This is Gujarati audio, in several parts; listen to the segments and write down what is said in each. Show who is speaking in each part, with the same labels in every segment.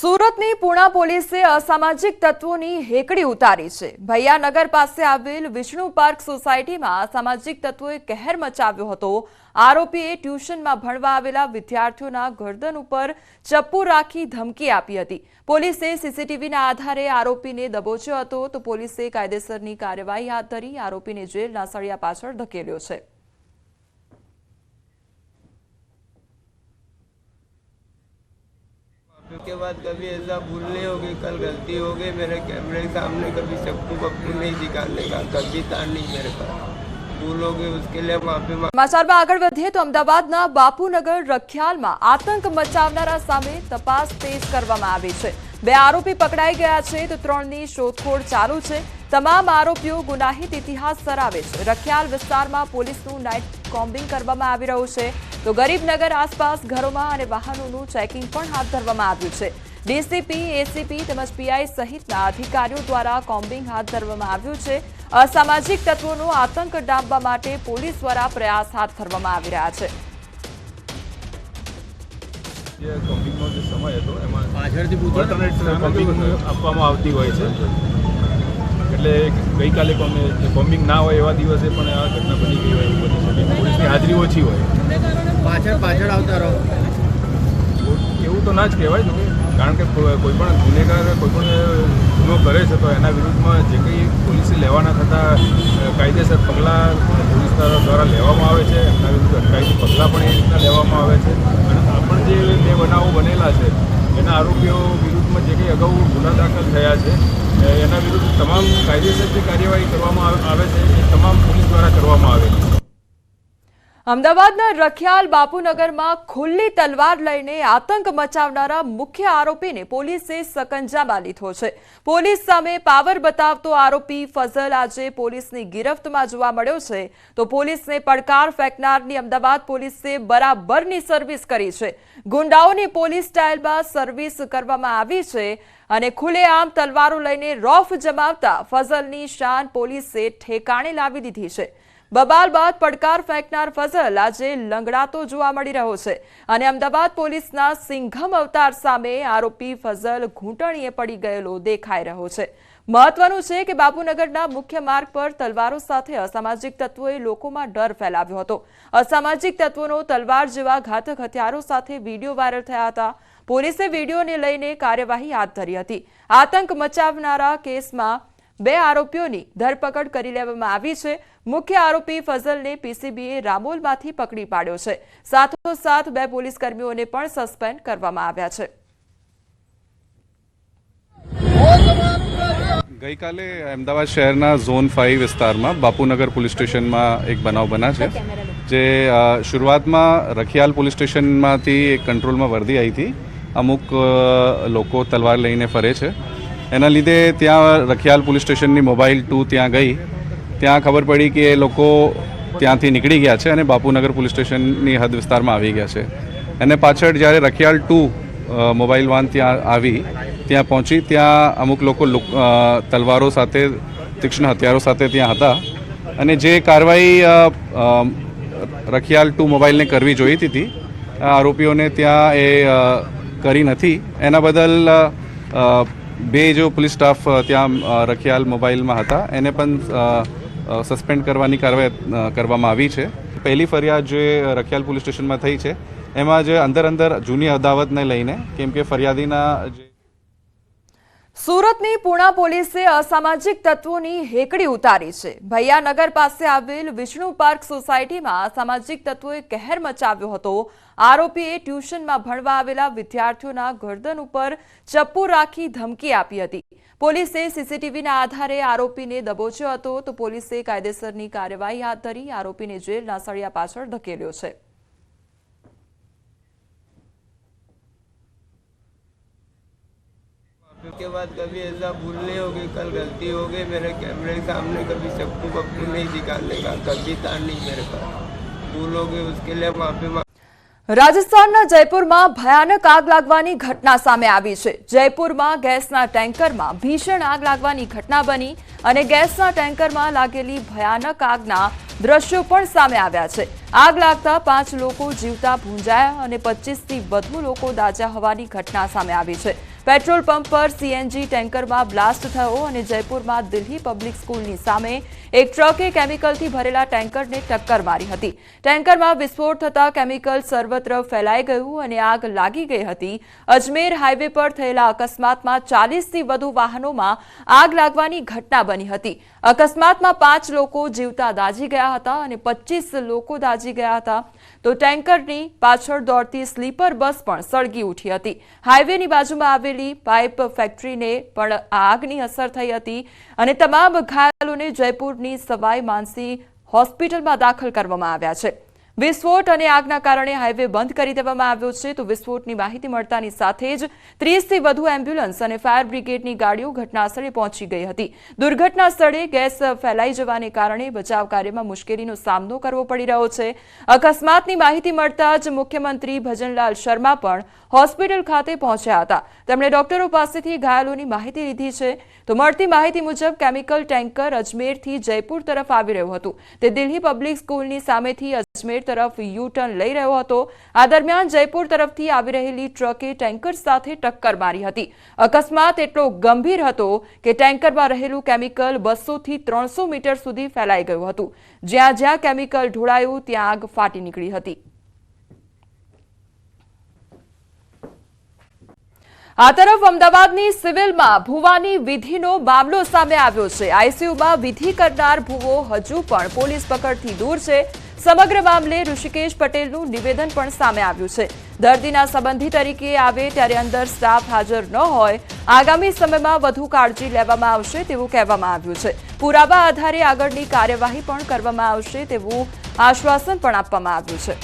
Speaker 1: સુરતની પુણા પોલીસે અસામાજિક તત્વોની હેકડી ઉતારી છે. ભૈયાનગર પાસે આવેલ વિષ્ણુ પાર્ક સોસાયટીમાં અસામાજિક તત્વોએ કહેર મચાવ્યો હતો. આરોપીએ ટ્યુશનમાં ભણવા આવેલા વિદ્યાર્થીઓના ગરદન ઉપર ચપ્પુ રાખી ધમકી આપી હતી. પોલીસે સીસીટીવીના આધારે આરોપીને દબોચ્યો હતો તો પોલીસે કાયદેસરની કાર્યવાહી હાથ ધરી આરોપીને જેલના સળિયા પાછળ ધકેલ્યો છે.
Speaker 2: उसके बाद कभी ऐसा भूल नहीं होगी कल गलती हो गई मेरे कैमरे के सामने कभी चप्पू पप्पू नहीं दिखाने का कभी था नहीं मेरे पास भूल हो गई उसके लिए माफी मांग
Speaker 1: સમાચારમાં આગળ વધીએ તો અમદાવાદના બાપુનગર રખિયાલમાં આતંક મચાવનારા સામે તપાસ તેજ કરવામાં આવી છે બે આરોપી પકડાઈ ગયા છે તો ત્રણની શોધખોળ ચાલુ છે તમામ આરોપીઓ ગુનાહિત ઇતિહાસ ધરાવે છે રખિયાલ વિસ્તારમાં પોલીસનું નાઇટ કોમ્બિંગ કરવામાં આવી રહ્યું છે તો ગરીબનગર આસપાસ ઘરોમાં અને વાહનોનું ચેકિંગ પણ હાથ ધરવામાં આવ્યું છે. ડીસીપી એસીપી તેમજ પીઆઈ સહિતના અધિકારીઓ દ્વારા કોમ્બિંગ હાથ ધરવામાં આવ્યું છે. અસામાજિક તત્વોનો આતંક ડામવા માટે પોલીસ દ્વારા પ્રયાસ હાથ ધરવામાં આવી રહ્યા છે.
Speaker 3: જે કોમ્બિંગનો જે સમય હતો એમાં
Speaker 4: પાછળથી પૂછો. ને.
Speaker 3: ઓલ્ટરનેટ કોમ્બિંગ આપવામાં આવતી હોય છે. એટલે ગઈકાલે કોમે કોમ્બિંગ ના હોય એવા દિવસે પણ આ ઘટના બની ગઈ હોય એવું બની શકે પોલીસની હાજરી ઓછી હોય.
Speaker 4: પાછળ પાછળ આવતા રહો.
Speaker 3: એવું તો ના જ કહેવાય જો કારણ કે કોઈ પણ ગુનેગાર કોઈ પણ ગુનો કરે છે તો એના વિરુદ્ધમાં જે કંઈ પોલીસે લેવાના થતા કાયદેસર પગલાં પોલીસ દ્વારા દ્વારા લેવામાં આવે છે. એમના વિરુદ્ધ અટકાયતી પગલાં પણ એ રીતના લેવામાં આવે છે. અને આ પણ જે બે બનાવો બનેલા છે એના આરોપીઓ વિરુદ્ધમાં જે કંઈ અગાઉ ગુના દાખલ થયા છે એના વિરુદ્ધ તમામ કાયદેસર જે કાર્યવાહી કરવામાં આવે છે, એ તમામ પોલીસ દ્વારા કરવામાં આવે છે.
Speaker 1: અમદાવાદના રખિયાલ બાપુનગરમાં ખુલ્લી તલવાર લઈને આતંક મચાવનારા મુખ્ય આરોપીને પોલીસે સકંજામાં લીધો છે. પોલીસ સામે પાવર બતાવતો આરોપી ફઝલ આજે પોલીસની ગિરફ્તમાં જોવા મળ્યો છે. તો પોલીસને પડકાર ફેંકનારની અમદાવાદ પોલીસે બરાબરની સર્વિસ કરી છે. ગુંડાઓની પોલીસ સ્ટાઇલમાં સર્વિસ કરવામાં આવી છે અને ખુલ્લેઆમ તલવારો લઈને રોફ જમાવતા ફઝલની શાન પોલીસે ઠેકાણે લાવી દીધી છે. બબાલ બાદ પડકાર ફેંકનાર ફઝલ આજે લંગડાતો જોવા મળી રહ્યો છે. અને અમદાવાદ પોલીસના સિંઘમ અવતાર સામે આરોપી ફઝલ ઘૂંટણીએ પડી ગયેલો દેખાઈ રહ્યો છે. મહત્વનું છે કે બાપુનગરના મુખ્ય માર્ગ પર તલવારો સાથે અસામાજિક તત્વોએ લોકોમાં ડર ફેલાવ્યો હતો. અસામાજિક તત્વોનો તલવાર જેવા ઘાતક હથિયારો સાથે વીડિયો વાયરલ થયા હતા. પોલીસે વિડીયોને લઈને કાર્યવાહી હાથ ધરી હતી. આતંક મચાવનારા કેસમાં બે આરોપીઓની ધરપકડ કરી લેવામાં આવી છે. મુખ્ય આરોપી ફઝલને પીસીબીએ રામોલમાંથી પકડી પાડ્યો છે. સાથોસાથ બે પોલીસ કર્મીઓને પણ સસ્પેન્ડ કરવામાં આવ્યા છે.
Speaker 5: ગઈકાલે અમદાવાદ શહેરના ઝોન ફાઈવ વિસ્તારમાં બાપુનગર પોલીસ સ્ટેશનમાં એક બનાવ બના છે, જે શરૂઆતમાં રખિયાલ પોલીસ સ્ટેશનમાંથી એક કંટ્રોલમાં વર્દી આવી હતી. અમુક લોકો તલવાર લઈને ફરે છે. એના લીધે ત્યાં રખિયાલ પોલીસ સ્ટેશનની મોબાઈલ ટુ ત્યાં ગઈ. ત્યાં ખબર પડી કે એ લોકો ત્યાંથી નીકળી ગયા છે અને બાપુનગર પોલીસ સ્ટેશનની હદ વિસ્તારમાં આવી ગયા છે. અને પાછળ જ્યારે રખિયાલ ટુ મોબાઈલ વાન ત્યાં આવી, ત્યાં પહોંચી ત્યાં અમુક લોકો તલવારો સાથે, તીક્ષ્ણ હથિયારો સાથે ત્યાં હતા. અને જે કાર્યવાહી રખિયાલ ટુ મોબાઈલને કરવી જોઈતી હતી આરોપીઓને ત્યાં એ કરી નથી. એના બદલ બે જો પોલીસ સ્ટાફ ત્યાં રખિયાલ મોબાઈલમાં હતા, એને પણ સસ્પેન્ડ કરવાની કાર્યવાહી કરવામાં આવી છે. પહેલી ફરિયાદ જે રખિયાલ પોલીસ સ્ટેશનમાં થઈ છે, એમાં જે અંદર અંદર જૂની અદાવતને લઈને, કેમ કે ફરિયાદીના જે
Speaker 1: સુરતની પુણા પોલીસે અસામાજિક તત્વોની હેકડી ઉતારી છે. ભૈયાનગર પાસે આવેલ વિષ્ણુ પાર્ક સોસાયટીમાં અસામાજિક તત્વોએ કહેર મચાવ્યો હતો. આરોપીએ ટ્યુશનમાં ભણવા આવેલા વિદ્યાર્થીઓના ગરદન ઉપર ચપ્પુ રાખી ધમકી આપી હતી. પોલીસે સીસીટીવીના આધારે આરોપીને દબોચ્યો હતો તો પોલીસે કાયદેસરની કાર્યવાહી હાથ ધરી આરોપીને જેલના સળિયા પાછળ ધકેલ્યો છે.
Speaker 2: उसके बाद कभी ऐसा भूल नहीं होगी कल गलती हो गई मेरे कैमरे के सामने कभी चप्पू पप्पू नहीं दिखाने का कभी था नहीं मेरे पास भूल हो गई उसके लिए माफी मांग
Speaker 1: રાજસ્થાનના જયપુરમાં ભયાનક આગ લાગવાની ઘટના સામે આવી છે જયપુરમાં ગેસના ટેન્કરમાં ભીષણ આગ લાગવાની ઘટના બની અને ગેસના ટેન્કરમાં લાગેલી ભયાનક આગના દ્રશ્યો પણ સામે આવ્યા છે. આગ લાગતા પાંચ લોકો જીવતા ભૂંજાયા અને પચીસથી વધુ લોકો દાજા હોવાની ઘટના સામે આવી છે. પેટ્રોલ પંપ પર સીએનજી ટેન્કરમાં બ્લાસ્ટ થયો અને જયપુરમાં દિલ્હી પબ્લિક સ્કૂલની સામે એક ટ્રકે કેમિકલથી ભરેલા ટેન્કરને ટક્કર મારી હતી. ટેન્કરમાં વિસ્ફોટ થતાં કેમિકલ સર્વત્ર ફેલાઈ ગયું અને આગ લાગી ગઈ હતી. અજમેર હાઈવે પર થયેલા અકસ્માતમાં ચાલીસથી વધુ વાહનોમાં આગ લાગવાની ઘટના બની હતી. અકસ્માતમાં પાંચ લોકો જીવતા દાઝી ગયા હતા અને પચીસ લોકો દાઝી ગયા હતા. તો ટેન્કરની પાછળ દોડતી સ્લીપર બસ પણ સળગી ઉઠી હતી. હાઈવેની બાજુમાં આવેલી પાઇપ ફેક્ટરીને પણ આગની અસર થઈ હતી અને તમામ ઘાયલોને જયપુરની સવાઈ માનસી હોસ્પિટલમાં દાખલ કરવામાં આવ્યા છે. વિસ્ફોટ અને આગના કારણે હાઈવે બંધ કરી દેવામાં આવ્યો છે. તો વિસ્ફોટની માહિતી મળતાની સાથે જ ત્રીસથી વધુ એમ્બ્યુલન્સ અને ફાયર બ્રિગેડની ગાડીઓ ઘટનાસ્થળે પહોંચી ગઈ હતી. દુર્ઘટના સ્થળે ગેસ ફેલાઈ જવાને કારણે બચાવ કાર્યમાં મુશ્કેલીનો સામનો કરવો પડી રહ્યો છે. અકસ્માતની માહિતી મળતા જ મુખ્યમંત્રી ભજનલાલ શર્મા પણ હોસ્પિટલ ખાતે પહોંચ્યા હતા. તેમણે ડોક્ટરો પાસેથી ઘાયલોની માહિતી લીધી છે. તો મળતી માહિતી મુજબ કેમિકલ ટેન્કર અજમેરથી જયપુર તરફ આવી રહ્યું હતું. તે દિલ્હી પબ્લિક સ્કૂલની સામેથી અજમેર તરફ યુ લઈ રહ્યો હતો. આ દરમિયાન જયપુર તરફથી આવી રહેલી ટ્રકે ટેન્કર સાથે ટક્કર મારી હતી. અકસ્માત એટલો ગંભીર હતો કે ટેન્કરમાં રહેલું કેમિકલ બસોથી ત્રણસો મીટર સુધી ફેલાઈ ગયું હતું. જ્યાં જ્યાં કેમિકલ ઢોળાયું, ત્યાં આગ ફાટી નીકળી હતી. આ તરફ અમદાવાદની સિવિલમાં ભુવાની વિધિનો મામલો સામે આવ્યો છે. આઈસીયુમાં વિધિ કરનાર ભુવો હજુ પણ પોલીસ પકડથી દૂર છે. સમગ્ર મામલે ઋષિકેશ પટેલનું નિવેદન પણ સામે આવ્યું છે. દર્દીના સંબંધી તરીકે આવે ત્યારે અંદર સ્ટાફ હાજર ન હોય, આગામી સમયમાં વધુ કાળજી લેવામાં આવશે તેવું કહેવામાં આવ્યું છે. પુરાવા આધારે આગળની કાર્યવાહી પણ કરવામાં આવશે તેવું આશ્વાસન પણ આપવામાં આવ્યું છે.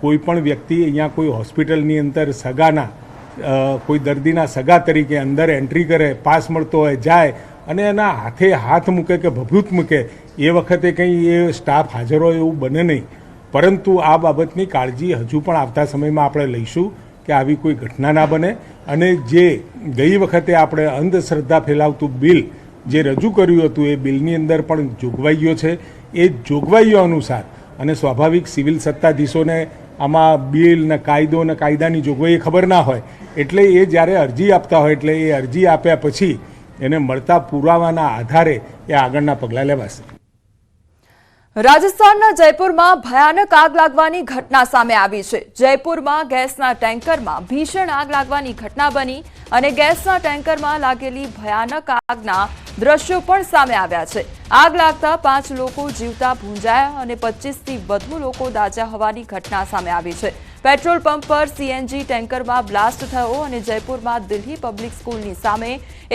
Speaker 6: કોઈ પણ વ્યક્તિ અહીંયા કોઈ હોસ્પિટલની અંદર સગાના કોઈ દર્દીના સગા તરીકે અંદર એન્ટ્રી કરે, પાસ મળતો હોય, જાય અને એના હાથે હાથ મૂકે કે ભભૂત મૂકે, એ વખતે કંઈ એ સ્ટાફ હાજર હોય એવું બને નહીં. પરંતુ આ બાબતની કાળજી હજુ પણ આવતા સમયમાં આપણે લઈશું કે આવી કોઈ ઘટના ના બને. અને જે ગઈ વખતે આપણે અંધશ્રદ્ધા ફેલાવતું બિલ જે રજૂ કર્યું હતું, એ બિલની અંદર પણ જોગવાઈઓ છે. એ જોગવાઈઓ અનુસાર અને સ્વાભાવિક સિવિલ સત્તાધીશોને આમાં બિલ ને કાયદો ને કાયદાની જોગવાઈ ખબર ના હોય. એટલે એ જ્યારે અરજી આપતા હોય, એટલે એ અરજી આપ્યા પછી એને મળતા પુરાવાના આધારે એ આગળના પગલાં લેવાશે.
Speaker 1: રાજસ્થાનના જયપુરમાં ભયાનક આગ લાગવાની ઘટના સામે આવી છે. જયપુરમાં ગેસના ટેન્કરમાં ભીષણ આગ લાગવાની ઘટના બની અને ગેસના ટેન્કરમાં લાગેલી ભયાનક આગના દ્રશ્યો પણ સામે આવ્યા છે. આગ લાગતા પાંચ લોકો જીવતા ભૂંજાયા અને પચીસથી વધુ લોકો દાઝ્યા હોવાની ઘટના સામે આવી છે. પેટ્રોલ પંપ પર સીએનજી ટેન્કરમાં બ્લાસ્ટ થયો અને જયપુરમાં દિલ્હી પબ્લિક સ્કૂલની સામે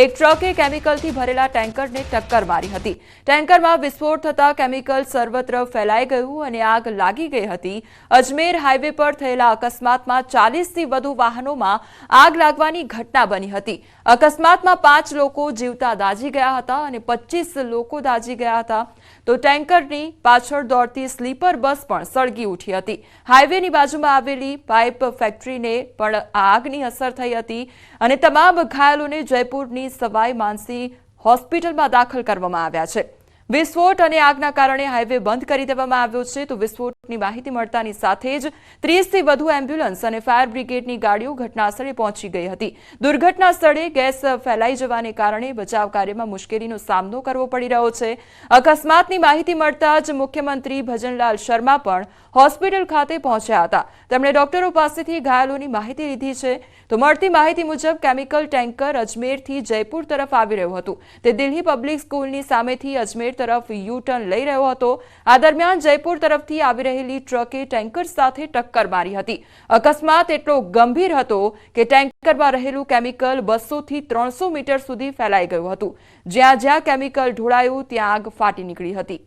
Speaker 1: એક ટ્રકે કેમિકલથી ભરેલા ટેન્કરને ટક્કર મારી હતી. ટેન્કરમાં વિસ્ફોટ થતા કેમિકલ સર્વત્ર ફેલાઈ ગયું અને આગ લાગી ગઈ હતી. અજમેર હાઈવે પર થયેલા અકસ્માતમાં ચાલીસથી વધુ વાહનોમાં આગ લાગવાની ઘટના બની હતી. અકસ્માતમાં પાંચ લોકો જીવતા દાઝી ગયા હતા અને પચીસ લોકો દાઝી ગયા હતા. તો ટેન્કરની પાછળ દોડતી સ્લીપર બસ પણ સળગી ઉઠી હતી. હાઈવેની બાજુમાં આવેલી પાઇપ ફેક્ટરીને પણ આગની અસર થઈ હતી અને તમામ ઘાયલોને જયપુરની સવાઈ માનસી હોસ્પિટલમાં દાખલ કરવામાં આવ્યા છે. વિસ્ફોટ અને આગના કારણે હાઈવે બંધ કરી દેવામાં આવ્યો છે. તો વિસ્ફોટની માહિતી મળતાની સાથે જ ત્રીસથી વધુ એમ્બ્યુલન્સ અને ફાયર બ્રિગેડની ગાડીઓ ઘટનાસ્થળે પહોંચી ગઈ હતી. દુર્ઘટના સ્થળે ગેસ ફેલાઈ જવાને કારણે બચાવ કાર્યમાં મુશ્કેલીનો સામનો કરવો પડી રહ્યો છે. અકસ્માતની માહિતી મળતા જ મુખ્યમંત્રી ભજનલાલ શર્મા પણ હોસ્પિટલ ખાતે પહોંચ્યા હતા. તેમણે ડોક્ટરો પાસેથી ઘાયલોની માહિતી લીધી છે. તો મળતી માહિતી મુજબ કેમિકલ ટેન્કર અજમેરથી જયપુર તરફ આવી રહ્યું હતું. તે દિલ્હી પબ્લિક સ્કૂલની સામેથી અજમેર તરફ યુ લઈ રહ્યો હતો. આ દરમિયાન જયપુર તરફથી આવી રહેલી ટ્રકે ટેન્કર સાથે ટક્કર મારી હતી. અકસ્માત એટલો ગંભીર હતો કે ટેન્કરમાં રહેલું કેમિકલ બસોથી ત્રણસો મીટર સુધી ફેલાઈ ગયું હતું. જ્યાં જ્યાં કેમિકલ ઢોળાયું, ત્યાં આગ ફાટી નીકળી હતી.